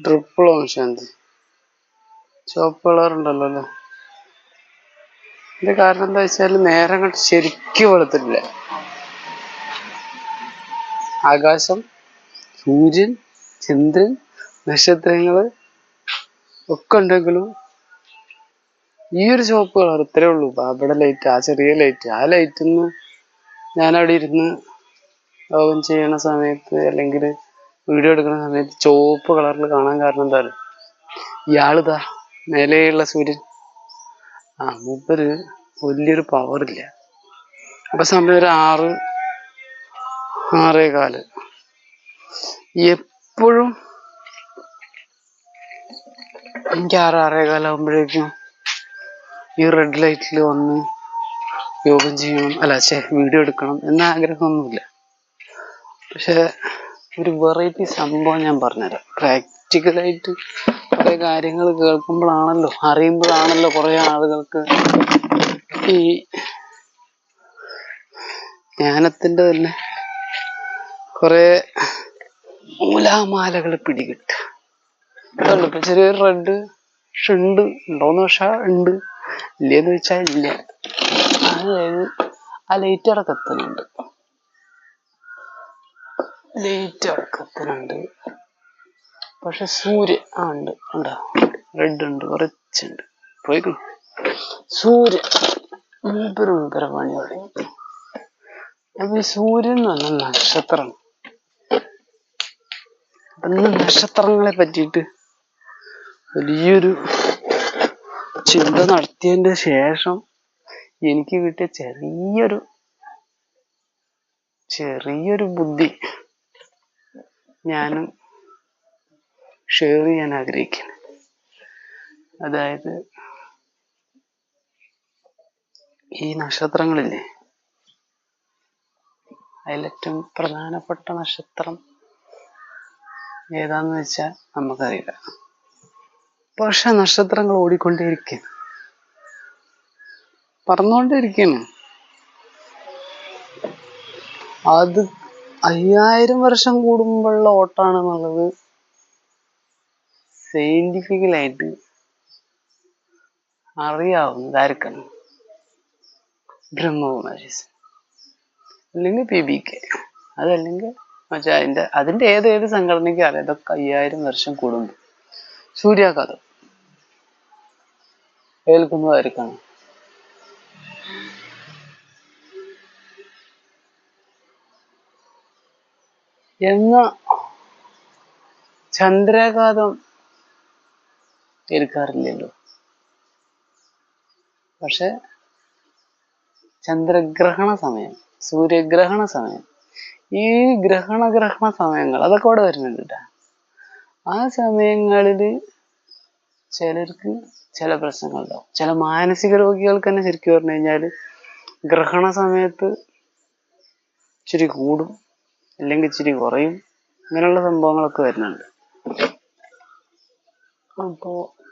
Triple ഓം ചുവപ്പ് colour ഉണ്ടല്ലോ അല്ലേ? ഇതിന്റെ കാരണം എന്താ വെച്ചാൽ നേരം കണ്ട് ശരിക്കും വെളുത്തിട്ടില്ല. ആകാശം സൂര്യൻ ചന്ദ്രൻ നക്ഷത്രങ്ങൾ ഒക്കെ ഉണ്ടെങ്കിലും ഈ ഒരു ചുവപ്പ് കളർ ഇത്രേ ഉള്ളൂ. അവിടെ ലൈറ്റ് ആ ചെറിയ ലൈറ്റ് ആ ലൈറ്റിൽ ഞാൻ അവിടെ ഇരുന്ന് യോഗം ചെയ്യണ സമയത്ത് അല്ലെങ്കിൽ വീഡിയോ എടുക്കുന്ന സമയത്ത് ചുവപ്പ് കളറിൽ കാണാൻ കാരണം എന്താണ് ഇയാളിതാ മേലെയുള്ള സൂര്യൻ. ആ മൂപ്പര് വലിയൊരു പവർ ഇല്ല. അപ്പൊ സമയം ഒരു ആറ് ആറേ കാൽ എപ്പോഴും എനിക്ക് ആറ് ആറേ കാലാകുമ്പോഴേക്കും ഈ റെഡ് ലൈറ്റിൽ വന്ന് യോഗം ചെയ്യണം. അല്ല ചേ വീഡിയോ എടുക്കണം എന്ന ആഗ്രഹമൊന്നുമില്ല. പക്ഷെ ഒരു വെറൈറ്റി സംഭവം ഞാൻ പറഞ്ഞുതരാം. പ്രാക്ടിക്കലായിട്ട് കുറേ കാര്യങ്ങൾ കേൾക്കുമ്പോഴാണല്ലോ അറിയുമ്പോഴാണല്ലോ കുറേ ആളുകൾക്ക് ഈ ജ്ഞാനത്തിന്റെ തന്നെ കുറേ മൂലാമാലകൾ പിടികിട്ടുക. ഇതുള്ളൂ ഇപ്പൊ ചെറിയൊരു റെഡ് ഉണ്ട് ഉണ്ടോന്ന് വെച്ചാൽ ഉണ്ട് ഇല്ലേന്ന് വെച്ചാൽ ഇല്ല. അതായത് ആ ലൈറ്റ് അവിടെ എത്തുന്നുണ്ട്. ലൈറ്റ് അവിടെ പക്ഷെ സൂര്യൻ ആ ഉണ്ട്. ഉണ്ടോ? റെഡ് ഉണ്ട്. കുറച്ചുണ്ട്. പോയിക്കണം സൂര്യൻ മൂപ്പര് മൂപ്പര പണി തുടങ്ങി. അപ്പൊ സൂര്യൻ എന്ന് പറഞ്ഞ നക്ഷത്രം അന്ന് നക്ഷത്രങ്ങളെ പറ്റിയിട്ട് വലിയൊരു ചിന്ത നടത്തിയതിന്റെ ശേഷം എനിക്ക് കിട്ടിയ ചെറിയൊരു ചെറിയൊരു ബുദ്ധി. ഞാനും ഷെയർ ചെയ്യാൻ ആഗ്രഹിക്കുന്നു. അതായത് ഈ നക്ഷത്രങ്ങളില്ലേ അതിലേറ്റവും പ്രധാനപ്പെട്ട നക്ഷത്രം ഏതാന്ന് വെച്ചാൽ നമുക്കറിയില്ല. പക്ഷെ നക്ഷത്രങ്ങൾ ഓടിക്കൊണ്ടേയിരിക്കുന്നു. പറന്നുകൊണ്ടേയിരിക്കുന്നു. അത് അയ്യായിരം വർഷം കൂടുമ്പോഴുള്ള ഓട്ടാണെന്നുള്ളത് സയന്റിഫിക്കലായിട്ട് അറിയാവുന്നത് ആർക്കാണ് ബ്രഹ്മകുമാരീസ് അല്ലെങ്കിൽ പി ബി കെ. അതല്ലെങ്കിൽ മറ്റേ അതിന്റെ അതിന്റെ ഏതേത് സംഘടനയ്ക്ക് അറിയാം? ഇതൊക്കെ അയ്യായിരം വർഷം കൂടുമ്പോൾ. സൂര്യാഘാതം. ഏൽക്കുന്നതായിരിക്കണം. എന്ന ചന്ദ്രാഘാതം ഏൽക്കാറില്ലല്ലോ. പക്ഷെ ചന്ദ്രഗ്രഹണ സമയം സൂര്യഗ്രഹണ സമയം ഈ ഗ്രഹണ ഗ്രഹണ സമയങ്ങൾ അതൊക്കെ അവിടെ വരുന്നുണ്ട്. ആ സമയങ്ങളിൽ ചിലർക്ക് ചില പ്രശ്നങ്ങളുണ്ടാവും. ചില മാനസിക രോഗികൾക്ക് തന്നെ ശരിക്കും പറഞ്ഞു കഴിഞ്ഞാൽ ഗ്രഹണ സമയത്ത് ഇച്ചിരി കൂടും. അല്ലെങ്കിൽ ഇച്ചിരി കുറയും. ഇങ്ങനെയുള്ള സംഭവങ്ങളൊക്കെ വരുന്നുണ്ട്. അപ്പോൾ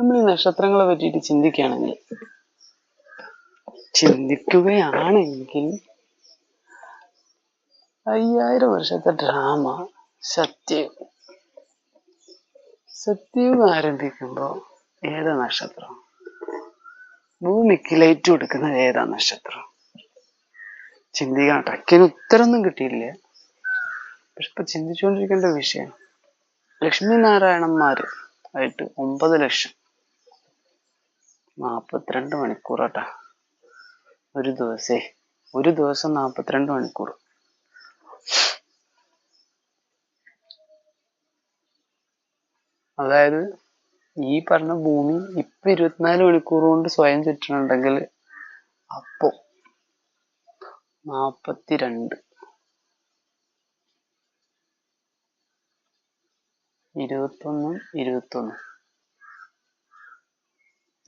നമ്മൾ ഈ നക്ഷത്രങ്ങളെ പറ്റിയിട്ട് ചിന്തിക്കുകയാണെങ്കിൽ ചിന്തിക്കുകയാണെങ്കിൽ അയ്യായിരം വർഷത്തെ ഡ്രാമ സത്യം. സത്യം ആരംഭിക്കുമ്പോൾ ഏതാ നക്ഷത്രം? ഭൂമിക്ക് ലൈറ്റ് കൊടുക്കുന്നത് ഏതാ നക്ഷത്രം? ചിന്തിക്കണം ടക്കിന് ഉത്തരമൊന്നും കിട്ടിയില്ല പക്ഷെ ഇപ്പൊ ചിന്തിച്ചുകൊണ്ടിരിക്കേണ്ട വിഷയം. ലക്ഷ്മി നാരായണന്മാര് ആയിട്ട് ഒമ്പത് ലക്ഷം നാപ്പത്തിരണ്ട് മണിക്കൂറാട്ടാ ഒരു ദിവസേ ഒരു ദിവസം നാപ്പത്തിരണ്ട് മണിക്കൂർ. അതായത് ഈ പറഞ്ഞ ഭൂമി ഇപ്പൊ ഇരുപത്തിനാല് മണിക്കൂർ കൊണ്ട് സ്വയം ചുറ്റണുണ്ടെങ്കിൽ അപ്പോ നാപ്പത്തിരണ്ട്. ഇരുപത്തൊന്നും ഇരുപത്തൊന്ന്.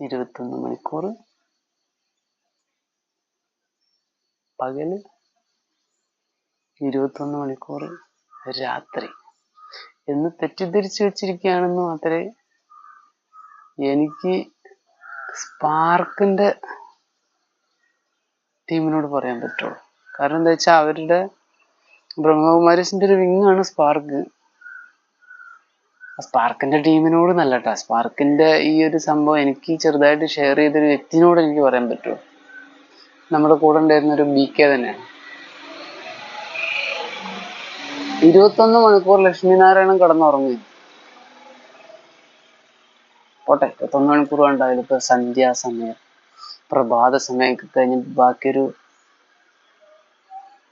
ഇരുപത്തൊന്ന് മണിക്കൂർ പകൽ ഇരുപത്തൊന്ന് മണിക്കൂർ രാത്രി. എന്ന് തെറ്റിദ്ധരിച്ചു വെച്ചിരിക്കുകയാണെന്ന് മാത്രമേ എനിക്ക് സ്പാർക്കിന്റെ ടീമിനോട് പറയാൻ പറ്റുള്ളൂ. കാരണം എന്താ വെച്ചാൽ അവരുടെ ബ്രഹ്മകുമാരീസിന്റെ ഒരു വിങ്ങാണ് സ്പാർക്ക്. സ്പാർക്കിന്റെ ടീമിനോട് നല്ല കേട്ടോ സ്പാർക്കിന്റെ ഈ ഒരു സംഭവം എനിക്ക് ചെറുതായിട്ട് ഷെയർ ചെയ്തൊരു വ്യക്തിനോട് എനിക്ക് പറയാൻ പറ്റുമോ നമ്മുടെ കൂടെ ഉണ്ടായിരുന്ന ഒരു ബി കെ തന്നെയാണ് ഇരുപത്തൊന്ന് മണിക്കൂർ ലക്ഷ്മിനാരായണൻ കടന്നുറങ്ങി. പോട്ടെ ഇരുപത്തൊന്ന് മണിക്കൂർ വേണ്ടായാലും ഇപ്പൊ സന്ധ്യാസമയം പ്രഭാത സമയമൊക്കെ കഴിഞ്ഞ് ബാക്കിയൊരു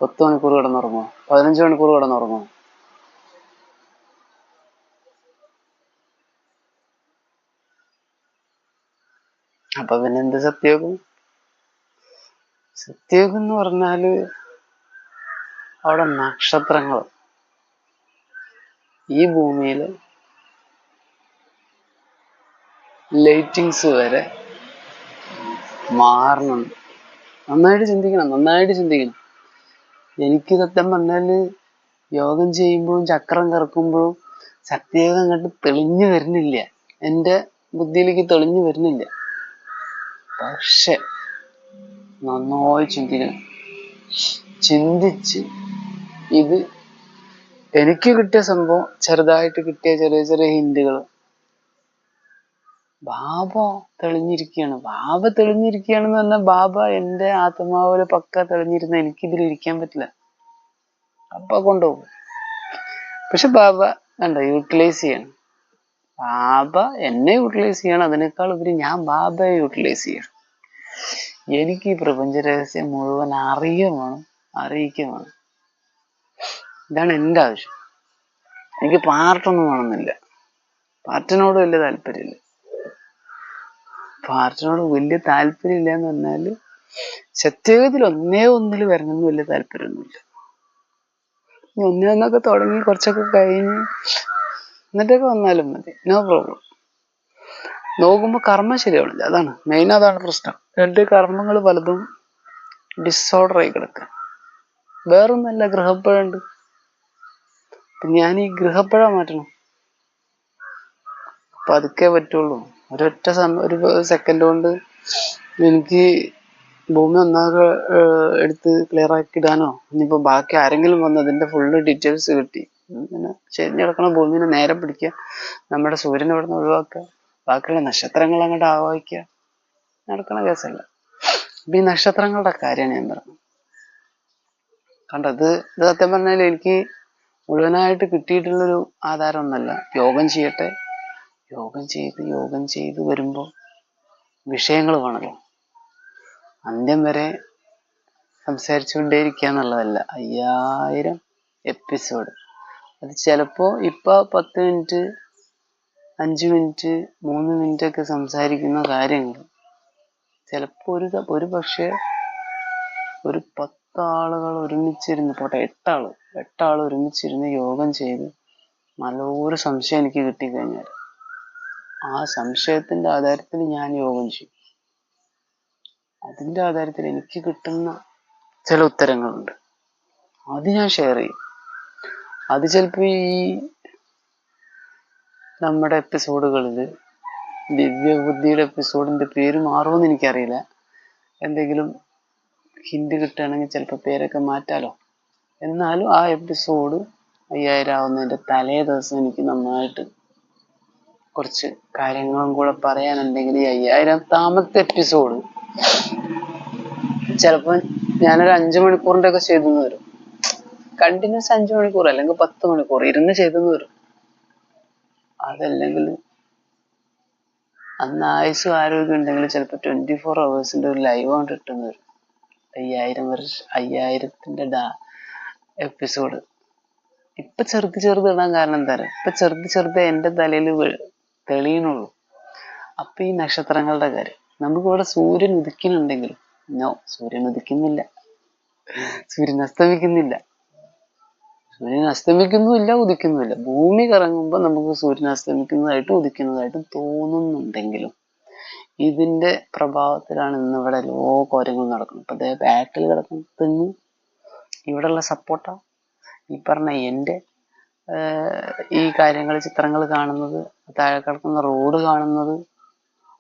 പത്ത് മണിക്കൂർ കിടന്നുറങ്ങോ പതിനഞ്ച് മണിക്കൂർ കിടന്നുറങ്ങോ അപ്പൊ പിന്നെ എന്ത് സത്യയോഗം സത്യയോഗം എന്ന് പറഞ്ഞാൽ അവിടെ നക്ഷത്രങ്ങൾ ഈ ഭൂമിയിൽ ലൈറ്റിങ്സ് വരെ മാറണം നന്നായിട്ട് ചിന്തിക്കണം നന്നായിട്ട് ചിന്തിക്കണം. എനിക്ക് സത്യം പറഞ്ഞാൽ യോഗം ചെയ്യുമ്പോഴും ചക്രം കറക്കുമ്പോഴും സത്യയോഗം അങ്ങോട്ട് തെളിഞ്ഞു വരുന്നില്ല. എന്റെ ബുദ്ധിയിലേക്ക് തെളിഞ്ഞു വരുന്നില്ല. പക്ഷെ നന്നായി ചിന്തിക്കണം. ചിന്തിച്ച് ഇത് എനിക്ക് കിട്ടിയ സംഭവം ചെറുതായിട്ട് കിട്ടിയ ചെറിയ ചെറിയ ഹിന്റുകൾ ബാബ തെളിഞ്ഞിരിക്കുകയാണ് ബാബ തെളിഞ്ഞിരിക്കുകയാണെന്ന് പറഞ്ഞാൽ ബാബ എന്റെ ആത്മാവിൽ പക്ക തെളിഞ്ഞിരുന്ന എനിക്കിതിൽ ഇരിക്കാൻ പറ്റില്ല. അപ്പൊ കൊണ്ടുപോകും. പക്ഷെ ബാബ കണ്ട യൂട്ടിലൈസ് ചെയ്യണം. ബാബ എന്നെ യൂട്ടിലൈസ് ചെയ്യണം. അതിനേക്കാൾ ഉപരി ഞാൻ ബാബയെ യൂട്ടിലൈസ് ചെയ്യണം. എനിക്ക് ഈ പ്രപഞ്ച രഹസ്യം മുഴുവൻ അറിയുമാണ് അറിയിക്കുമാണ് ഇതാണ് എന്റെ ആവശ്യം. എനിക്ക് പാർട്ടൊന്നും വേണമെന്നില്ല. പാർട്ടിനോട് വലിയ താല്പര്യമില്ല. പാർട്ടിനോട് വലിയ താല്പര്യമില്ല എന്ന് പറഞ്ഞാൽ സത്യത്തിൽ ഒന്നേ ഒന്നിൽ വരണമെന്ന് വലിയ താല്പര്യമൊന്നുമില്ല. ഒന്നേ ഒന്നൊക്കെ തുടങ്ങി കുറച്ചൊക്കെ കഴിഞ്ഞ് എന്നിട്ടൊക്കെ വന്നാലും മതി. നോ പ്രോബ്ലം നോക്കുമ്പോൾ കർമ്മം ശരിയാവണില്ല. അതാണ് മെയിൻ അതാണ് പ്രശ്നം. രണ്ട് കർമ്മങ്ങൾ പലതും ഡിസോർഡർ ആയി കിടക്കുക വേറൊന്നല്ല ഗൃഹപ്പഴ ഉണ്ട് ഞാൻ ഈ ഗൃഹപ്പഴ മാറ്റണം. അപ്പൊ അതൊക്കെ പറ്റുള്ളൂ. ഒരൊറ്റ സമയം ഒരു സെക്കൻഡ് കൊണ്ട് എനിക്ക് ഭൂമി ഒന്നാകെ എടുത്ത് ക്ലിയർ ആക്കി ഇടാനോ? ഇനിയിപ്പോ ബാക്കി ആരെങ്കിലും വന്ന് അതിന്റെ ഫുള്ള് ഡീറ്റെയിൽസ് കിട്ടി. ഇങ്ങനെ ചെരിഞ്ഞ് കിടക്കണ ഭൂമിനെ നേരെ പിടിക്കുക. നമ്മുടെ സൂര്യനെ ഇവിടെ നിന്ന് ഒഴിവാക്കുക. ബാക്കിയുള്ള നക്ഷത്രങ്ങൾ അങ്ങോട്ട് ആവാഹിക്കുക. നടക്കണ കേസല്ല. അപ്പൊ ഈ നക്ഷത്രങ്ങളുടെ കാര്യമാണ് ഞാൻ പറഞ്ഞത് കണ്ടത് ഇത് സത്യം പറഞ്ഞാൽ എനിക്ക് മുഴുവനായിട്ട് കിട്ടിയിട്ടുള്ളൊരു ആധാരം ഒന്നല്ല യോഗം ചെയ്യട്ടെ യോഗം ചെയ്ത് യോഗം ചെയ്ത് വരുമ്പോൾ വിഷയങ്ങൾ വേണമല്ലോ അന്ത്യം വരെ സംസാരിച്ചുകൊണ്ടേയിരിക്കുക എന്നുള്ളതല്ല അയ്യായിരം എപ്പിസോഡ്. അത് ചിലപ്പോ ഇപ്പൊ പത്ത് മിനിറ്റ് അഞ്ച് മിനിറ്റ് മൂന്ന് മിനിറ്റ് ഒക്കെ സംസാരിക്കുന്ന കാര്യങ്ങൾ ചിലപ്പോ ഒരു ഒരു പക്ഷേ ഒരു പത്താളുകൾ ഒരുമിച്ചിരുന്ന് പോട്ടെ എട്ടാൾ എട്ടാൾ ഒരുമിച്ചിരുന്ന് യോഗം ചെയ്ത് നല്ലൊരു സംശയം എനിക്ക് കിട്ടിക്കഴിഞ്ഞാൽ ആ സംശയത്തിന്റെ ആധാരത്തിൽ ഞാൻ യോഗം ചെയ്യും. അതിന്റെ ആധാരത്തിൽ എനിക്ക് കിട്ടുന്ന ചില ഉത്തരങ്ങളുണ്ട്. അത് ഞാൻ ഷെയർ ചെയ്യും. അത് ചിലപ്പോൾ ഈ നമ്മുടെ എപ്പിസോഡുകളിൽ ദിവ്യബുദ്ധിയുടെ എപ്പിസോഡിന്റെ പേര് മാറുമെന്ന് എനിക്കറിയില്ല. എന്തെങ്കിലും ഹിന്ദി കിട്ടുകയാണെങ്കിൽ ചിലപ്പോൾ പേരൊക്കെ മാറ്റാലോ. എന്നാലും ആ എപ്പിസോഡ് അയ്യായിരം ആവുന്നതിന്റെ തലേ ദിവസം എനിക്ക് നന്നായിട്ട് കുറച്ച് കാര്യങ്ങളും കൂടെ പറയാനുണ്ടെങ്കിൽ ഈ അയ്യായിരത്താമത്തെ എപ്പിസോഡ് ചിലപ്പോൾ ഞാനൊരു അഞ്ചു മണിക്കൂറിന്റെ ഒക്കെ ചെയ്തെന്ന് വരും. കണ്ടിന്യൂസ് അഞ്ചു മണിക്കൂർ അല്ലെങ്കിൽ പത്ത് മണിക്കൂർ ഇരുന്ന് ചെയ്തെന്ന് വരും. അതല്ലെങ്കിൽ അന്ന് ആയുസ്സും ആരോഗ്യം ഉണ്ടെങ്കിൽ ചിലപ്പോൾ ട്വന്റി ഫോർ അവേഴ്സിന്റെ ഒരു ലൈവ് കൊണ്ട് കിട്ടുന്നത്. അയ്യായിരം വർഷ അയ്യായിരത്തിന്റെ എപ്പിസോഡ് ഇപ്പൊ ചെറുത് ചെറുത് ഇടാൻ കാരണം എന്താ പറയുക ഇപ്പൊ ചെറുത് ചെറുത് എന്റെ തലയിൽ തെളിയണുള്ളൂ അപ്പൊ ഈ നക്ഷത്രങ്ങളുടെ കാര്യം. നമുക്കിവിടെ സൂര്യൻ ഉദിക്കുന്നുണ്ടെങ്കിലും നോ സൂര്യൻ ഉദിക്കുന്നില്ല. സൂര്യൻ അസ്തമിക്കുന്നില്ല. സൂര്യൻ അസ്തമിക്കുന്നുമില്ല ഉദിക്കുന്നുമില്ല. ഭൂമി കറങ്ങുമ്പോൾ നമുക്ക് സൂര്യൻ അസ്തമിക്കുന്നതായിട്ടും ഉദിക്കുന്നതായിട്ടും തോന്നുന്നുണ്ടെങ്കിലും ഇതിന്റെ പ്രഭാവത്തിലാണ് ഇന്ന് ഇവിടെ ലോ കാര്യങ്ങളും നടക്കുന്നത്. അപ്പൊ ദേ ബാക്കിൽ കിടക്കുന്ന തെങ്ങ് ഇവിടെയുള്ള സപ്പോർട്ട. ഈ പറഞ്ഞ എന്റെ ഈ കാര്യങ്ങൾ ചിത്രങ്ങൾ കാണുന്നത് താഴെ കിടക്കുന്ന റോഡ് കാണുന്നത്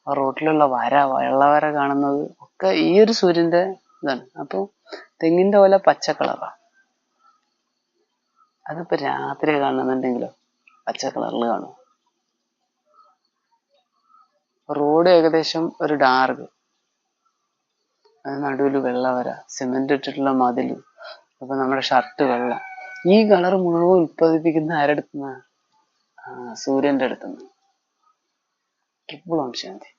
ആ റോഡിലുള്ള വര വെള്ളവര കാണുന്നത് ഒക്കെ ഈ ഒരു സൂര്യന്റെ ഇതാണ്. അപ്പോൾ തെങ്ങിന്റെ പോലെ പച്ച കളറാണ് അതിപ്പോ രാത്രി കാണുന്നുണ്ടെങ്കിലോ പച്ച കളറിൽ കാണും. റോഡ് ഏകദേശം ഒരു ഡാർക്ക്. നടുവിൽ വെള്ള വര സിമെന്റ് ഇട്ടിട്ടുള്ള മതിൽ അപ്പൊ നമ്മുടെ ഷർട്ട് വെള്ള. ഈ കളർ മുഴുവൻ ഉൽപ്പാദിപ്പിക്കുന്ന ആരുടെ അടുത്തുനിന്നാണ് സൂര്യന്റെ അടുത്തുനിന്ന് ഇപ്പോഴും ശാന്തി.